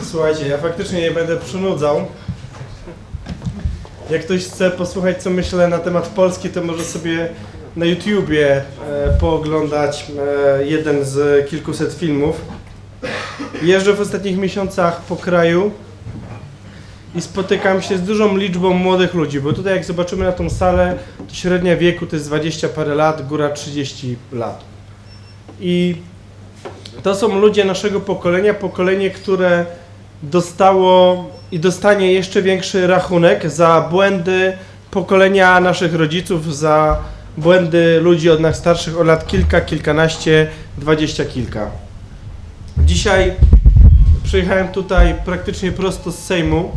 Słuchajcie, ja faktycznie nie będę przynudzał. Jak ktoś chce posłuchać, co myślę na temat Polski, to może sobie na YouTubie e, pooglądać e, jeden z kilkuset filmów. Jeżdżę w ostatnich miesiącach po kraju i spotykam się z dużą liczbą młodych ludzi, bo tutaj jak zobaczymy na tą salę, to średnia wieku to jest 20 parę lat, góra 30 lat. I to są ludzie naszego pokolenia, pokolenie, które dostało i dostanie jeszcze większy rachunek za błędy pokolenia naszych rodziców, za błędy ludzi od nas starszych o lat kilka, kilkanaście, dwadzieścia kilka. Dzisiaj przyjechałem tutaj praktycznie prosto z Sejmu.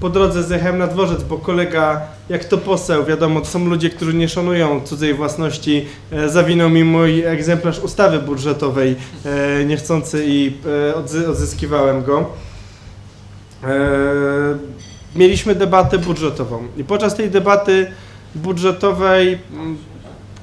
Po drodze zjechałem na dworzec, bo kolega, jak to poseł, wiadomo, to są ludzie, którzy nie szanują cudzej własności, e, zawinął mi mój egzemplarz ustawy budżetowej e, niechcący i e, odzy- odzyskiwałem go. E, mieliśmy debatę budżetową i podczas tej debaty budżetowej mm,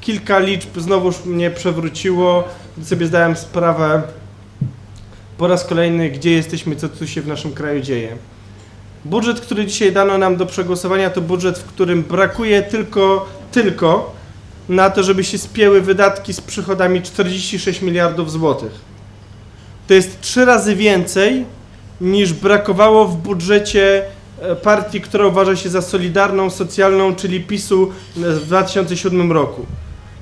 kilka liczb znowuż mnie przewróciło, gdy sobie zdałem sprawę po raz kolejny, gdzie jesteśmy, co tu się w naszym kraju dzieje. Budżet, który dzisiaj dano nam do przegłosowania, to budżet, w którym brakuje tylko, tylko na to, żeby się spięły wydatki z przychodami 46 miliardów złotych. To jest trzy razy więcej niż brakowało w budżecie e, partii, która uważa się za solidarną, socjalną, czyli PiSu e, w 2007 roku.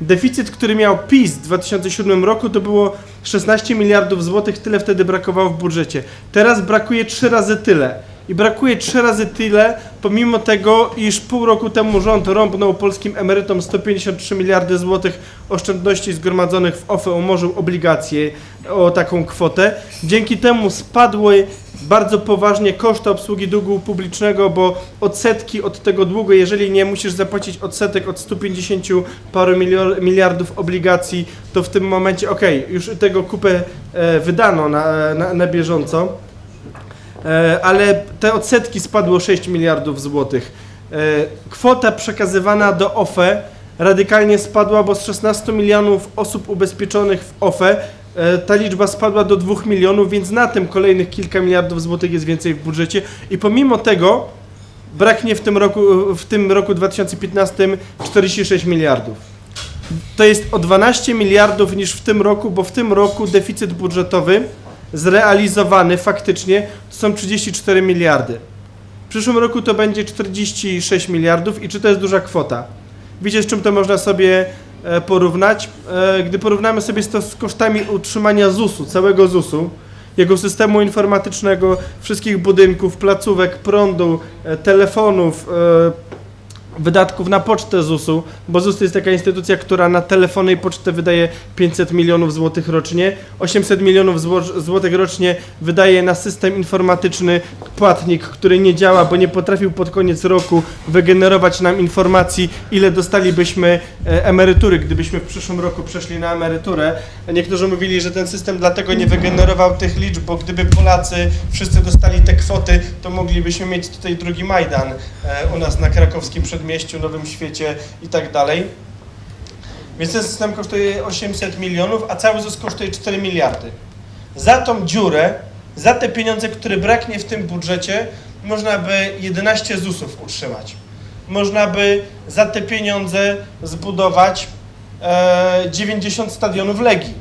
Deficyt, który miał PiS w 2007 roku, to było 16 miliardów złotych, tyle wtedy brakowało w budżecie. Teraz brakuje trzy razy tyle. I brakuje trzy razy tyle, pomimo tego, iż pół roku temu rząd rąbnął polskim emerytom 153 miliardy złotych oszczędności zgromadzonych w OFE, umorzył obligacje o taką kwotę. Dzięki temu spadły bardzo poważnie koszty obsługi długu publicznego, bo odsetki od tego długu, jeżeli nie musisz zapłacić odsetek od 150 paru miliardów obligacji, to w tym momencie, okej, już tego kupę e, wydano na, na, na bieżąco, e, ale te odsetki spadło 6 miliardów złotych. E, kwota przekazywana do OFE radykalnie spadła, bo z 16 milionów osób ubezpieczonych w OFE ta liczba spadła do 2 milionów, więc na tym kolejnych kilka miliardów złotych jest więcej w budżecie i pomimo tego braknie w tym roku, w tym roku 2015 46 miliardów. To jest o 12 miliardów niż w tym roku, bo w tym roku deficyt budżetowy zrealizowany faktycznie to są 34 miliardy. W przyszłym roku to będzie 46 miliardów i czy to jest duża kwota? Wiecie, z czym to można sobie e, porównać? E, Gdy porównamy sobie to z kosztami utrzymania ZUS-u, całego ZUS-u, jego systemu informatycznego, wszystkich budynków, placówek, prądu, e, telefonów, e, wydatków na pocztę ZUS-u, bo ZUS to jest taka instytucja, która na telefony i pocztę wydaje 500 milionów złotych rocznie, 800 milionów zło- złotych rocznie wydaje na system informatyczny płatnik, który nie działa, bo nie potrafił pod koniec roku wygenerować nam informacji, ile dostalibyśmy e, emerytury, gdybyśmy w przyszłym roku przeszli na emeryturę. Niektórzy mówili, że ten system dlatego nie wygenerował tych liczb, bo gdyby Polacy wszyscy dostali te kwoty, to moglibyśmy mieć tutaj drugi Majdan e, u nas na krakowskim przedmieściu, Nowym Świecie i tak dalej. Więc ten system kosztuje 800 milionów, a cały ZUS kosztuje 4 miliardy. Za tą dziurę, za te pieniądze, które braknie w tym budżecie, można by 11 ZUS-ów utrzymać. Można by za te pieniądze zbudować e, 90 stadionów Legii.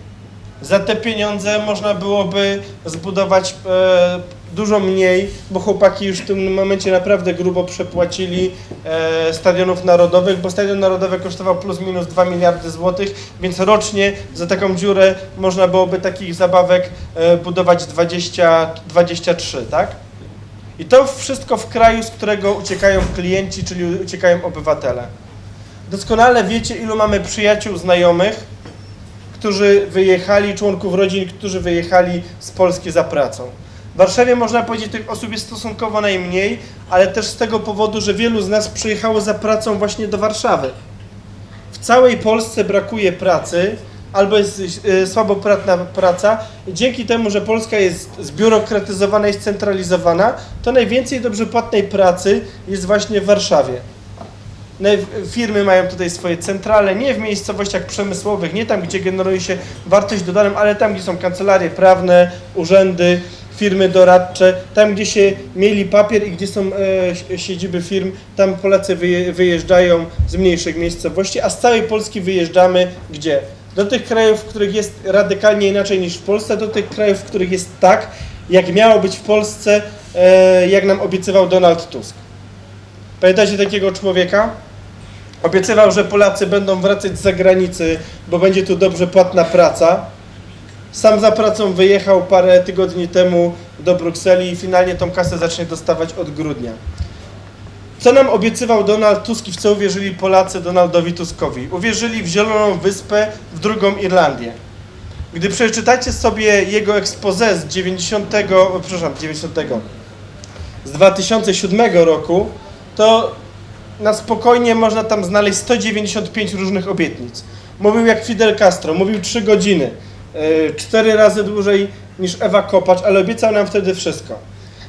Za te pieniądze można byłoby zbudować e, dużo mniej, bo chłopaki już w tym momencie naprawdę grubo przepłacili e, stadionów narodowych, bo stadion narodowy kosztował plus minus 2 miliardy złotych, więc rocznie za taką dziurę można byłoby takich zabawek e, budować 20, 23, tak? I to wszystko w kraju, z którego uciekają klienci, czyli uciekają obywatele. Doskonale wiecie, ilu mamy przyjaciół, znajomych, którzy wyjechali, członków rodzin, którzy wyjechali z Polski za pracą. W Warszawie można powiedzieć, tych osób jest stosunkowo najmniej, ale też z tego powodu, że wielu z nas przyjechało za pracą właśnie do Warszawy. W całej Polsce brakuje pracy, albo jest e, słabo praca. Dzięki temu, że Polska jest zbiurokratyzowana i scentralizowana, to najwięcej dobrze płatnej pracy jest właśnie w Warszawie. Naj- Firmy mają tutaj swoje centrale, nie w miejscowościach przemysłowych, nie tam, gdzie generuje się wartość dodaną, ale tam, gdzie są kancelarie prawne, urzędy, firmy doradcze, tam gdzie się mieli papier i gdzie są e, si- siedziby firm, tam Polacy wyje, wyjeżdżają z mniejszych miejscowości, a z całej Polski wyjeżdżamy gdzie? Do tych krajów, w których jest radykalnie inaczej niż w Polsce, do tych krajów, w których jest tak, jak miało być w Polsce, e, jak nam obiecywał Donald Tusk. Pamiętacie takiego człowieka? Obiecywał, że Polacy będą wracać z zagranicy, bo będzie tu dobrze płatna praca. Sam za pracą wyjechał parę tygodni temu do Brukseli i finalnie tą kasę zacznie dostawać od grudnia. Co nam obiecywał Donald Tusk i w co uwierzyli Polacy Donaldowi Tuskowi? Uwierzyli w Zieloną Wyspę, w drugą Irlandię. Gdy przeczytacie sobie jego expose z 90, o, przepraszam, 90, z 2007 roku, to na spokojnie można tam znaleźć 195 różnych obietnic. Mówił jak Fidel Castro, mówił 3 godziny, yy, 4 razy dłużej niż Ewa Kopacz, ale obiecał nam wtedy wszystko.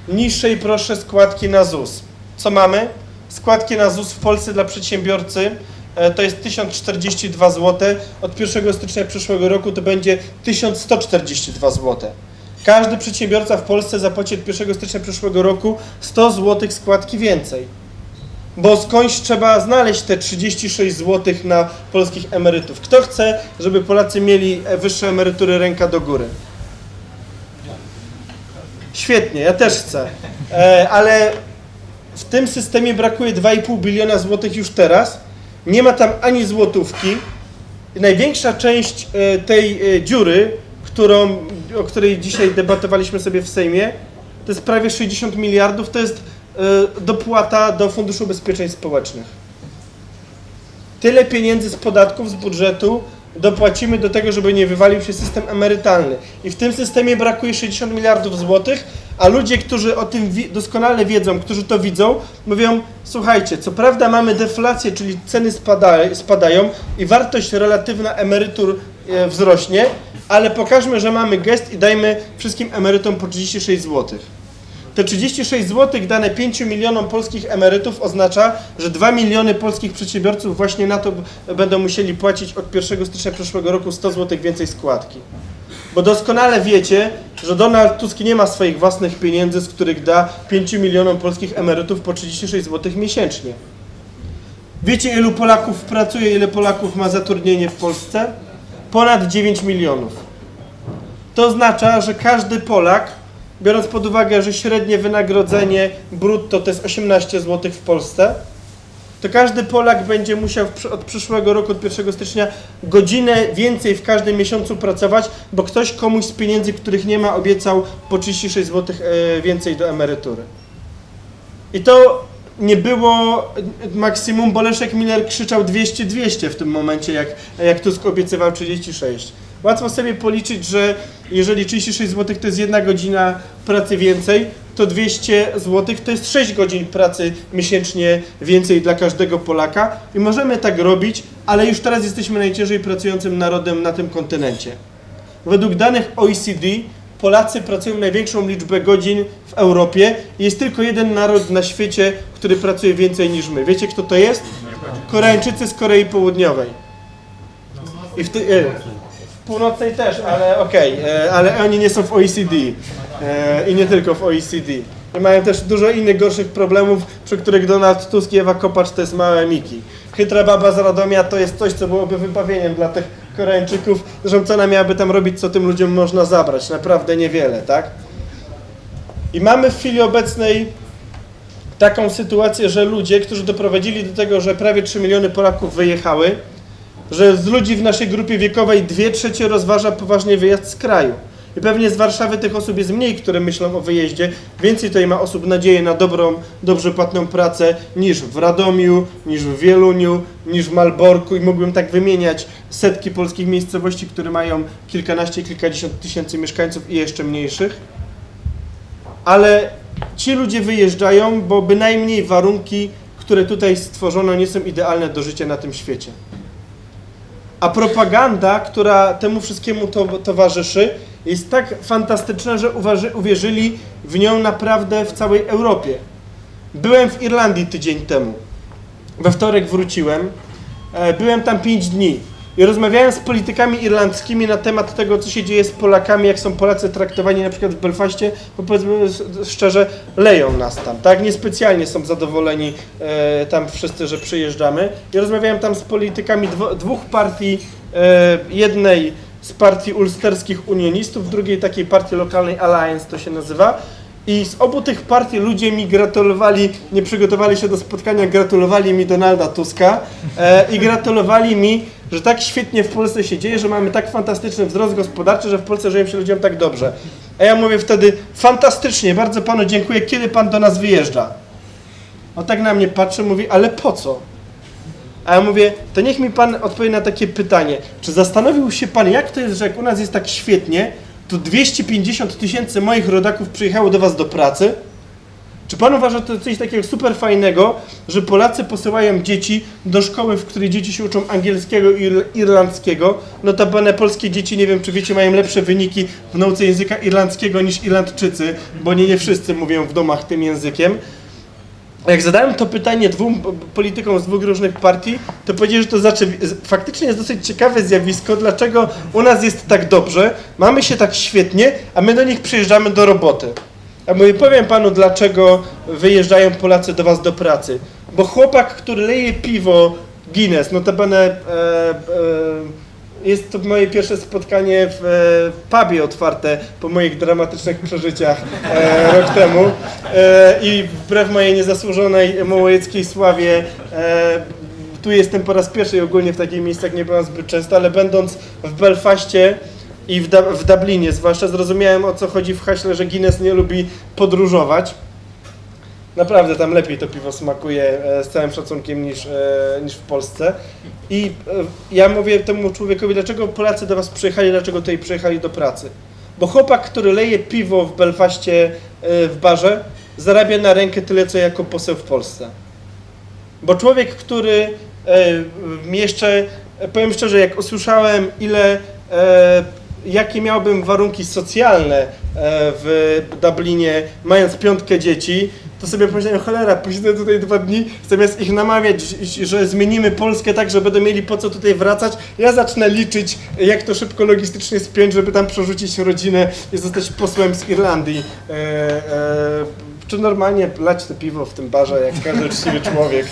Niższe i prostsze składki na ZUS. Co mamy? Składki na ZUS w Polsce dla przedsiębiorcy e, to jest 1042 zł. Od 1 stycznia przyszłego roku to będzie 1142 zł. Każdy przedsiębiorca w Polsce zapłaci od 1 stycznia przyszłego roku 100 zł składki więcej. Bo skądś trzeba znaleźć te 36 zł na polskich emerytów. Kto chce, żeby Polacy mieli e, wyższe emerytury ręka do góry? Świetnie, ja też chcę. E, ale w tym systemie brakuje 2,5 biliona złotych już teraz. Nie ma tam ani złotówki. Największa część e, tej e, dziury, którą, o której dzisiaj debatowaliśmy sobie w Sejmie, to jest prawie 60 miliardów, to jest dopłata do Funduszu Ubezpieczeń Społecznych. Tyle pieniędzy z podatków, z budżetu dopłacimy do tego, żeby nie wywalił się system emerytalny. I w tym systemie brakuje 60 miliardów złotych, a ludzie, którzy o tym doskonale wiedzą, którzy to widzą, mówią, słuchajcie, co prawda mamy deflację, czyli ceny spada, spadają i wartość relatywna emerytur e, wzrośnie, ale pokażmy, że mamy gest i dajmy wszystkim emerytom po 36 złotych. Te 36 zł dane 5 milionom polskich emerytów oznacza, że 2 miliony polskich przedsiębiorców właśnie na to będą musieli płacić od 1 stycznia przyszłego roku 100 zł więcej składki. Bo doskonale wiecie, że Donald Tusk nie ma swoich własnych pieniędzy, z których da 5 milionom polskich emerytów po 36 zł miesięcznie. Wiecie, ilu Polaków pracuje, ile Polaków ma zatrudnienie w Polsce? Ponad 9 milionów. To oznacza, że każdy Polak, biorąc pod uwagę, że średnie wynagrodzenie brutto to jest 18 zł w Polsce, to każdy Polak będzie musiał od przyszłego roku, od 1 stycznia, godzinę więcej w każdym miesiącu pracować, bo ktoś komuś z pieniędzy, których nie ma, obiecał po 36 zł e, więcej do emerytury. I to nie było e, maksimum, bo Leszek Miller krzyczał 200-200 w tym momencie, jak, jak Tusk obiecywał 36. Łatwo sobie policzyć, że jeżeli 36 zł to jest jedna godzina pracy więcej, to 200 zł to jest 6 godzin pracy miesięcznie więcej dla każdego Polaka i możemy tak robić, ale już teraz jesteśmy najciężej pracującym narodem na tym kontynencie. Według danych OECD Polacy pracują największą liczbę godzin w Europie jest tylko jeden naród na świecie, który pracuje więcej niż my. Wiecie kto to jest? Koreańczycy z Korei Południowej. I w, ty, e, w północnej też, ale okej, e, ale oni nie są w OECD e, i nie tylko w OECD. I mają też dużo innych gorszych problemów, przy których Donald Tusk i Ewa Kopacz to jest małe miki. Chytra baba z Radomia to jest coś, co byłoby wybawieniem dla tych Koreańczyków. Zresztą ona miałaby tam robić, co tym ludziom można zabrać? Naprawdę niewiele, tak? I mamy w chwili obecnej taką sytuację, że ludzie, którzy doprowadzili do tego, że prawie 3 miliony Polaków wyjechały, że z ludzi w naszej grupie wiekowej dwie trzecie rozważa poważnie wyjazd z kraju. I pewnie z Warszawy tych osób jest mniej, które myślą o wyjeździe. Więcej tutaj ma osób nadzieję na dobrą, dobrze płatną pracę niż w Radomiu, niż w Wieluniu, niż w Malborku i mógłbym tak wymieniać setki polskich miejscowości, które mają kilkanaście, kilkadziesiąt tysięcy mieszkańców i jeszcze mniejszych. Ale ci ludzie wyjeżdżają, bo bynajmniej warunki, które tutaj stworzono, nie są idealne do życia na tym świecie. A propaganda, która temu wszystkiemu to, towarzyszy, jest tak fantastyczna, że uważy, uwierzyli w nią naprawdę w całej Europie. Byłem w Irlandii tydzień temu. We wtorek wróciłem. E, Byłem tam 5 dni. I rozmawiałem z politykami irlandzkimi na temat tego, co się dzieje z Polakami, jak są Polacy traktowani na przykład w Belfaście, bo powiedzmy szczerze, leją nas tam, tak? Niespecjalnie są zadowoleni e, tam wszyscy, że przyjeżdżamy. I rozmawiałem tam z politykami dwo, dwóch partii, e, jednej z partii ulsterskich unionistów, drugiej takiej partii lokalnej Alliance to się nazywa. I z obu tych partii ludzie mi gratulowali, nie przygotowali się do spotkania, gratulowali mi Donalda Tuska e, i gratulowali mi, że tak świetnie w Polsce się dzieje, że mamy tak fantastyczny wzrost gospodarczy, że w Polsce żyje się ludziom tak dobrze. A ja mówię wtedy, fantastycznie, bardzo panu dziękuję, kiedy pan do nas wyjeżdża? On tak na mnie patrzy, mówi, ale po co? A ja mówię, to niech mi pan odpowie na takie pytanie. Czy zastanowił się pan, jak to jest, że jak u nas jest tak świetnie, to 250 tysięcy moich rodaków przyjechało do was do pracy? Czy pan uważa to coś takiego super fajnego, że Polacy posyłają dzieci do szkoły, w której dzieci się uczą angielskiego i ir- irlandzkiego? Notabene polskie dzieci, nie wiem czy wiecie, mają lepsze wyniki w nauce języka irlandzkiego niż Irlandczycy, bo nie, nie wszyscy mówią w domach tym językiem. Jak zadałem to pytanie dwóm politykom z dwóch różnych partii, to powiedzieli, że to znaczy, faktycznie jest dosyć ciekawe zjawisko, dlaczego u nas jest tak dobrze, mamy się tak świetnie, a my do nich przyjeżdżamy do roboty. A mówię, powiem panu, dlaczego wyjeżdżają Polacy do was do pracy. Bo chłopak, który leje piwo Guinness, notabene e, e, jest to moje pierwsze spotkanie w e, pubie otwarte po moich dramatycznych przeżyciach e, rok temu e, i wbrew mojej niezasłużonej małowieckiej sławie e, tu jestem po raz pierwszy i ogólnie w takich miejscach nie byłem zbyt często, ale będąc w Belfaście i w, w Dublinie zwłaszcza zrozumiałem o co chodzi w haśle, że Guinness nie lubi podróżować. Naprawdę tam lepiej to piwo smakuje e, z całym szacunkiem niż, e, niż w Polsce. I e, ja mówię temu człowiekowi, dlaczego Polacy do was przyjechali, dlaczego tutaj przyjechali do pracy. Bo chłopak, który leje piwo w Belfaście w barze, zarabia na rękę tyle, co jako poseł w Polsce. Bo człowiek, który jeszcze, powiem szczerze, jak usłyszałem, ile, jakie miałbym warunki socjalne e, w Dublinie, mając piątkę dzieci, to sobie pomyślałem, cholera, posiedzę tutaj dwa dni, zamiast ich namawiać, że zmienimy Polskę tak, że będą mieli po co tutaj wracać, ja zacznę liczyć, jak to szybko logistycznie spiąć, żeby tam przerzucić rodzinę i zostać posłem z Irlandii. E, e, czy normalnie lać to piwo w tym barze, jak każdy uczciwy człowiek.